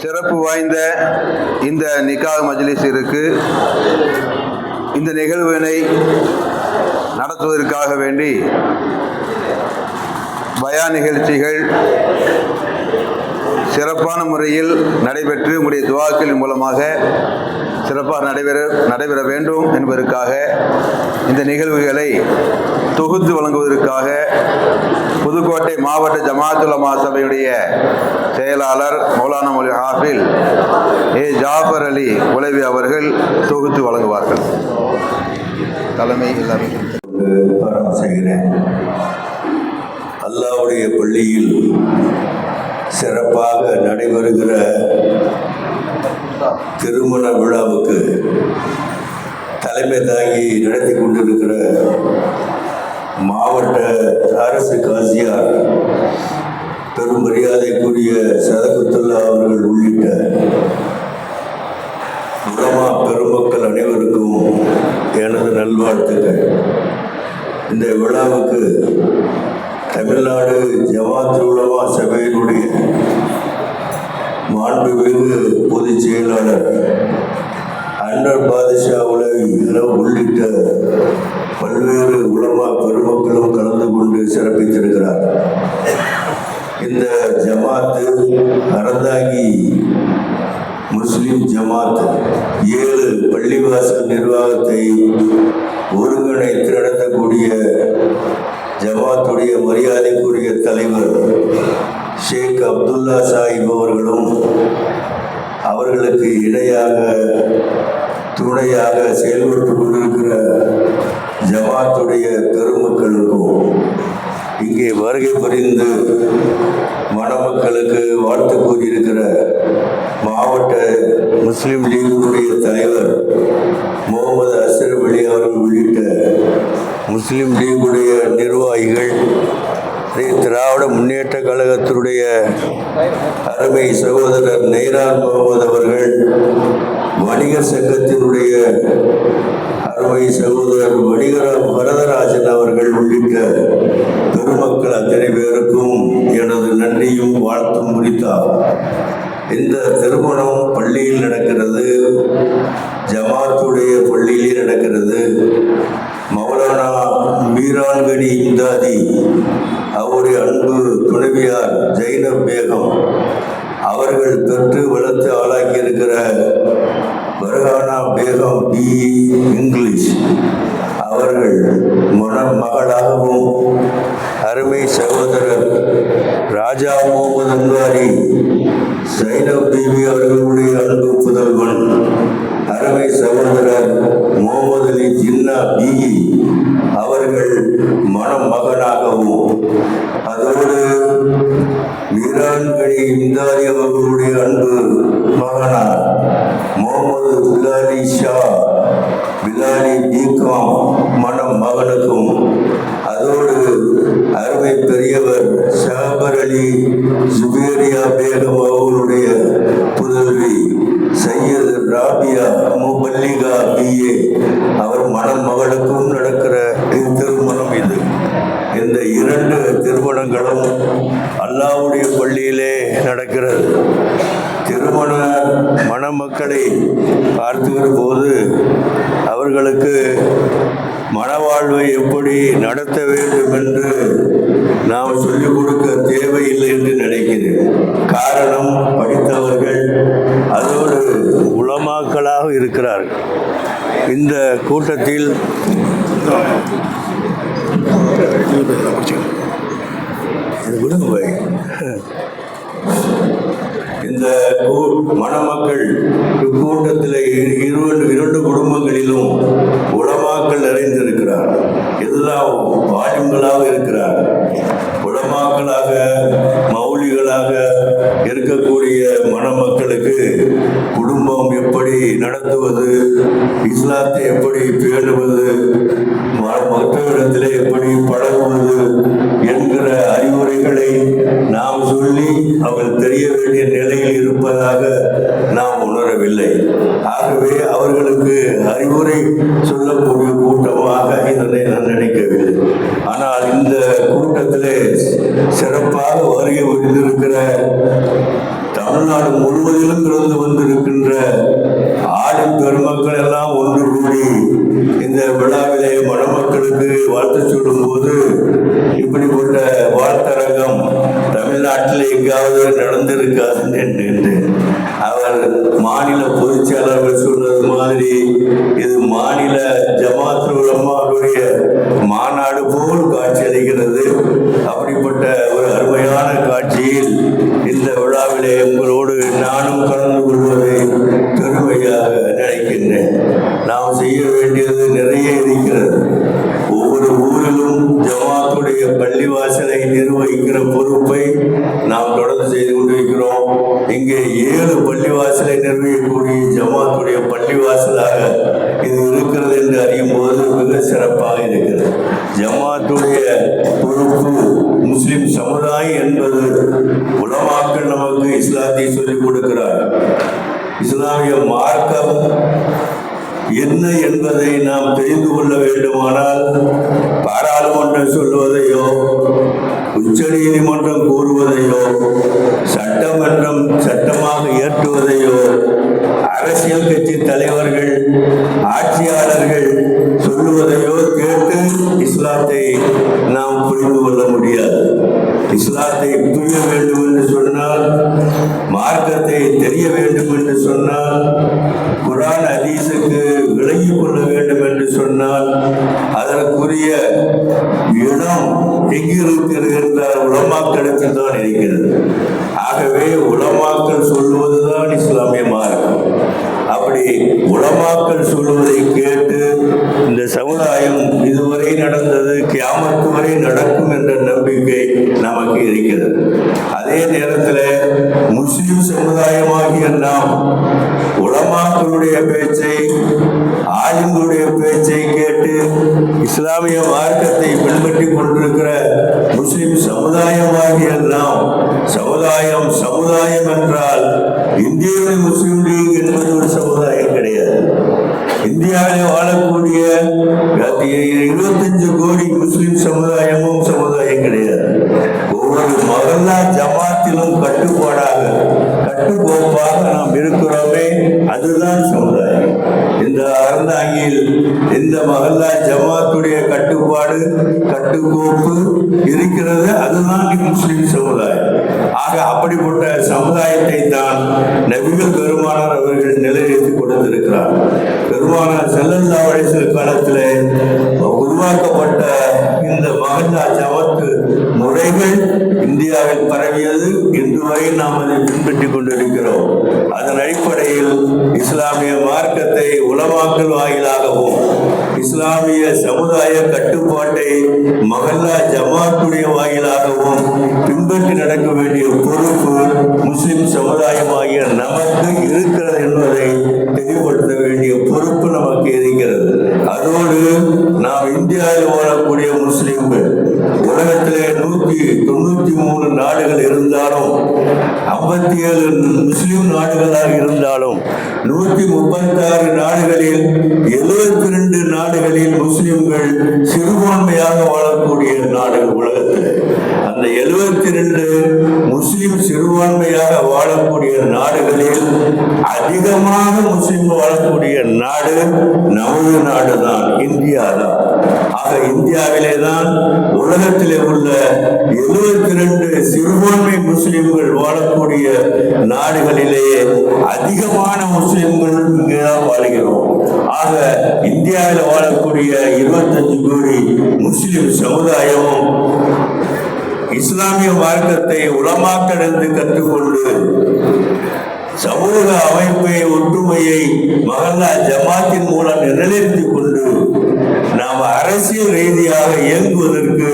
சிறப்பு வாய்ந்த இந்த நிக்காஹ் மஜ்லிஸிற்கு இந்த நிகழ்வினை நடத்துவதற்காக வேண்டி பயா நிகழ்ச்சிகள் சிறப்பான முறையில் நடைபெற்று உங்களுடைய துவாக்களின் மூலமாக சிறப்பாக நடைபெற நடைபெற வேண்டும் என்பதற்காக இந்த நிகழ்வுகளை தொகுத்து வழங்குவதற்காக மதுரை மாவட்ட ஜமாத்துலமா சபையுடைய செயலாளர் மௌலானா மொழி ஹாஃபில் ஏ ஜாஃபர் அலி உலவி அவர்கள் தொகுத்து வழங்குவார்கள். தலைமை எல்லாமே செய்கிறேன். அல்லாவுடைய பள்ளியில் சிறப்பாக நடைபெறுகிற திருமண விழாவுக்கு தலைமை தாங்கி நடத்தி கொண்டிருக்கிற மாவட்ட அரசு காசியார் பெரும் மரியாதைக்குரிய சதகுத்துல்லா அவர்கள் உள்ளிட்ட உலமா பெருமக்கள் அனைவருக்கும் எனது நல்வாழ்த்துக்கள். இந்த விழாவுக்கு தமிழ்நாடு ஜமாத் உலமா சபையினுடைய மாண்புமிகு பொதுச் செயலாளர் அன்னர் பாதுஷா உலகி உள்ளிட்ட பல்வேறு உலமா பெருமக்களும் கலந்து கொண்டு சிறப்பித்திருக்கிறார். இந்த ஜமாத்து அறந்தாங்கி முஸ்லிம் ஜமாத் ஏழு பள்ளிவாசல் நிர்வாகத்தை ஒருங்கிணைத்து நடத்தக்கூடிய ஜமாத்துடைய மரியாதைக்குரிய தலைவர் ஷேக் அப்துல்லா சாஹிப் அவர்களும் அவர்களுக்கு இணையாக துணையாக செயல்பட்டு கொண்டிருக்கிற ஜமாத்துடைய பெருமக்களுக்கும் இங்கே வருகை புரிந்து மணமக்களுக்கு வாழ்த்து கூறியிருக்கிற மாவட்ட முஸ்லீம் லீகுடைய தலைவர் முகமது அஸ்ரப் அலி அவர்கள் உள்ளிட்ட முஸ்லீம் லீகுடைய நிர்வாகிகள் திராவிட முன்னேற்ற கழகத்தினுடைய அருமை சகோதரர் நெய்ரான் முகமது அவர்கள் வணிகர் சங்கத்தினுடைய அருமை சகோதரர் வணிகர வரதராஜன் அவர்கள் உள்ளிட்ட பெருமக்கள் அத்தனை பேருக்கும் எனது நன்றியும் வாழ்த்தும் முடித்தார். இந்த திருமணம் பள்ளியில் நடக்கிறது ஜமாத்துடைய பள்ளியிலே நடக்கிறது. மௌலானா மீரான்கனி இந்தாதி அவருடைய அன்பு துணைவியார் ஜெயினப் பேகம் அவர்கள் பெற்று வளர்த்து ஆளாக்கி இருக்கிற பர்ஹானா பேகம் பிஇ இங்கிலீஷ். அவர்கள் மணமகளாகவும் அருமை சகோதரர் ராஜா முகமது அன்வாரி சைனவ் தேவி அவர்களுடைய அன்பு புதல்வன் அருமை சகோதரர் முகமது அலி ஜின்னா பி. அவர்கள் மணமகனாகவும் மீரான்கனி இந்தாரி அவர்களுடைய அன்பு மகனார். முகமது பிலாலி ஷா பிலாலி பிகாம் மணம் மகனுக்கும் அதோடு அருமை பெரியவர் ஷாபர் அலி ஜுபேரியா பேகம் அவர்களுடைய புதல்வி சையது ராபியா முபல்லிகா பிஏ அவர் மணம் மகளுக்கும் நடக்கிற திருமணம் இது. இந்த இரண்டு திருமணங்களும் அல்லாவுடைய பள்ளியிலே நடக்கிறது. திருமண மணமக்களை பார்த்து வரும்போது அவர்களுக்கு மனவாழ்வை எப்படி நடத்த வேண்டும் என்று நாம் சொல்லிக் கொடுக்க தேவையில்லை என்று நினைக்கிறேன். காரணம் படித்தவர்கள் அதோடு உளமாக்களாக இருக்கிறார்கள். இந்த கூட்டத்தில் இது விடுங்க இந்த கூ- மணமக்கள் கூட்டத்தில் இரண்டு இரண்டு குடும்பங்களிலும் உளமாக்கள் நிறைந்திருக்கிறார். எல்லாம் வாலிம்களாக இருக்கிறார். உளமாக்களாக மௌலிகளாக இருக்கக்கூடிய மணமக்களுக்கு குடும்பம் எப்படி நடத்துவது இஸ்லாத்தை எப்படி பேணுவது ம- மற்றவரிடத்திலே எப்படி பழகுவது பெருமக்கள் எல்லாம் ஒன்று கூடி இந்த விழாவிலே மணமக்களுக்கு வாழ்த்து சொல்லும்போது இப்படிப்பட்ட வாழ்த்தரங்கம் தமிழ்நாட்டில் எங்காவது நடந்திருக்காது என்று என்று அவர் மாநில சிறப்பாக இருக்கிறது. ஜமாத்துடைய பொறுப்பு முஸ்லிம் சமுதாயம் என்பது உலமாக்கள் நமக்கு இஸ்லாத்தை சொல்லிக் கொடுக்கிறார் இஸ்லாமிய மார்க்கம் என்ன என்பதை நாம் தெரிந்து கொள்ள வேண்டுமானால் பாராளுமன்றம் சொல்வதையோ உச்ச நீதிமன்றம் கூறுவதையோ சட்டமன்றம் சட்டமாக இயற்றுவதையோ சொன்னால் அதற்குரிய இடம் எங்கிருக்கிறது என்றால் உலமாக்களிடத்தில் தான் இருக்கிறது. ஆகவே உலமாக்கள் சொல்லுவதுதான் இஸ்லாமிய மார்க்கம். அப்படி உலமாக்கள் சொல்வதை கேட்டு இந்த சமுதாயம் இதுவரை நடந்தது கியாமத்து வரை நடக்கும் என்ற நம்பிக்கை நமக்கு இருக்கிறது. அதே நேரத்தில் முஸ்லிம் சமுதாயமாகிய நாம் உலமாக்களுடைய பேச்சை ஆயுங்களுடைய பேச்சை கேட்டு இஸ்லாமிய மார்க்கத்தை பின்பற்றி கொண்டிருக்கிற முஸ்லிம் சமுதாயமாகிய நாம் சமுதாயம் சமுதாயம் என்றால் இந்தியாவில் முஸ்லீம் லீக் என்பது ஒரு சமுதாயம் கிடையாது. இந்தியாவில் வாழக்கூடிய இருபத்தஞ்சு கோடி முஸ்லிம் சமுதாயமும் சமுதாயம் எல்லா ஜமாத்திலும் கட்டுப்பாடாக கட்டுக்கோப்பாக நாம் இருக்கிறோமே அதுதான் சமுதாயம். இந்த அறந்தாங்கியில் இந்த மகல்லா ஜமாத்துடைய கட்டுப்பாடு கட்டுக்கோப்பு இருக்கிறது அதுதான் முஸ்லிம் சமுதாயம். ஆக அப்படிப்பட்ட சமுதாயத்தை தான் நபிகள் பெருமானார் அவர்கள் நிலைநிறுத்தி கொடுத்திருக்கிறார். பெருமானார் செல்லல்லா வயசு காலத்தில் உருவாக்கப்பட்ட இந்த மகல்லா ஜமாத்து முறைகள் இந்தியாவில் பரவியது. இன்று வரை நாம் அதை பின்பற்றி கொண்டிருக்கிறோம். அதன் அடிப்படையில் இஸ்லாமிய மார்க்கத்தை உலமாக்கல் வாயிலாகவும் இஸ்லாமிய சமுதாய கட்டுப்பாட்டை மகல்லா ஜமாத்துடைய வாயிலாகவும் பின்பற்றி நடக்க வேண்டிய பொறுப்பு முஸ்லிம் சமுதாயமாகிய நமக்கு இருக்கிறது என்பதை தெளிவுபடுத்த வேண்டிய பொறுப்பு நமக்கு இருக்கிறது. அதோடு ஐம்பத்தி ஏழு முஸ்லிம் நாடுகளாக இருந்தாலும் நூற்றி முப்பத்தாறு நாடுகளில் எழுபத்தி ரெண்டு நாடுகளில் முஸ்லிம்கள் சிறுபான்மையாக வாழக்கூடிய நாடுகள் உலகத்தில். அந்த எழுபத்தி ரெண்டு முஸ்லிம் சிறுபான்மையாக வாழக்கூடிய நாடுகளில் அதிகமாக முஸ்லிம் வாழக்கூடிய நாடு நமது நாடு தான் இந்தியா தான் ஆக இந்தியாவிலே தான் உலகத்திலே உள்ள எழுபத்தி ரெண்டு சிறுபான்மை முஸ்லிம்கள் வாழக்கூடிய நாடுகளிலேயே அதிகமான முஸ்லிம்கள் இங்கே தான் வாழ்கிறோம். ஆக இந்தியாவில் வாழக்கூடிய இருபத்தஞ்சு கோடி முஸ்லிம் சமுதாயமும் இஸ்லாமிய மார்க்கத்தை உலமாக்கிடந்து கற்றுக்கொண்டு சமூக அமைப்பை ஒற்றுமையை மகல்லா ஜமாத்தின் மூலம் நிலைநிறுத்திக் கொண்டு அரசியல் ரீதியாக இயங்குவதற்கு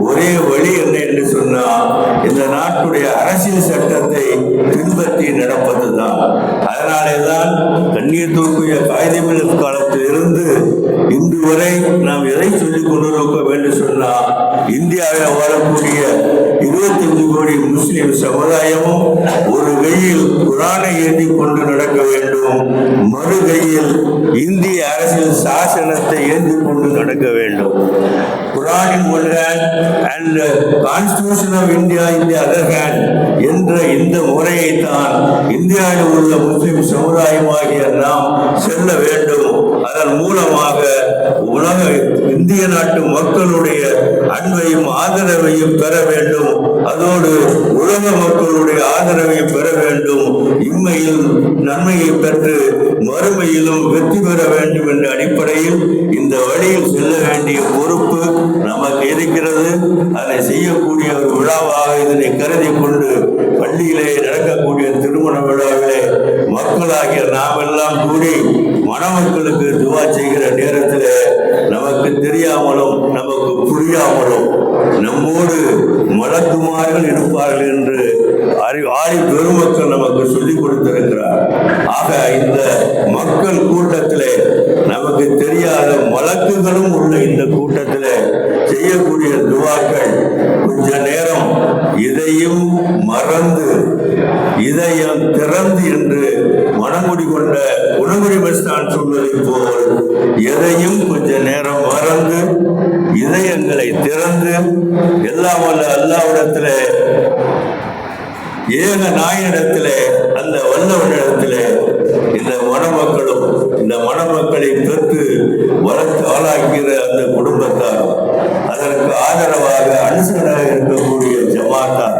ஒரே வழி என்ன என்று சொன்னால் இந்த நாட்டுடைய அரசியல் சட்டத்தை பின்பற்றி நடப்பதுதான். அதனாலே தான் கண்ணியத்திற்குரிய காகிதமில் காலத்தில் இருந்து இன்று வரை நாம் எதை சொல்லிக் கொண்டிருக்கோம் வேண்டும் சொன்னால் இந்தியாவில் வாழக்கூடிய இருபத்தஞ்சு கோடி முஸ்லிம் சமுதாயமும் ஒரு கையில் குரானை ஏந்தி கொண்டு நடக்க வேண்டும் மறு கையில் இந்திய அரசியல் சாசனத்தை ஏந்தி கொண்டு நடக்க வேண்டும். Quran in and constitution of India Constitution of India என்ற இந்த முறையை தான் இந்தியாவில் உள்ள முஸ்லிம் சமுதாயமாகிய நாம் செல்ல வேண்டும். அதன் மூலமாக உலக இந்திய நாட்டு மக்களுடைய அன்பையும் ஆதரவையும் பெற வேண்டும். அதோடு உலக மக்களுடைய ஆதரவையும் பெற வேண்டும். இம்மையில் நன்மையை பெற்று மறுமையிலும் வெற்றி பெற வேண்டும் என்ற அடிப்படையில் இந்த வழியில் செல்ல வேண்டிய பொறுப்பு நமக்கு இருக்கிறது. அதை செய்யக்கூடிய ஒரு விழாவாக இதனை கருதி கொண்டு வழக்குகளும் உள்ள இந்த கூட்டத்தில் செய்யக்கூடிய துவாக்கள் கொஞ்ச நேரம் இதையும் மறந்து இதயம் திறந்து என்று மனமுடி கொண்ட குணங்குடி பஸ்தான் சொல்வதை போல் எதையும் கொஞ்ச நேரம் மறந்து இதயங்களை திறந்து எல்லாம் வல்ல அல்லாவிடத்திலே ஏக நாயனிடத்திலே அந்த வல்லவனிடத்திலே இந்த மணமக்களும் இந்த மணமக்களை பெற்று வளர்த்து அந்த குடும்பத்தார் அதற்கு ஆதரவாக அனுசராக இருக்கக்கூடிய ஜமாத்தார்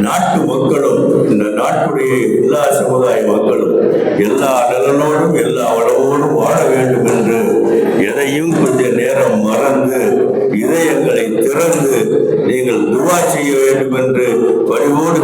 நாட்டு மக்களும் இந்த நாட்டுடைய எல்லா சமுதாய மக்களும் எல்லா நலனோடும் எல்லா வளவோடும் வாழ வேண்டும் என்று எதையும் கொஞ்ச நேரம் மறந்து இதயங்களை திறந்து நீங்கள் துவா செய்ய வேண்டும் என்று பணிவோடு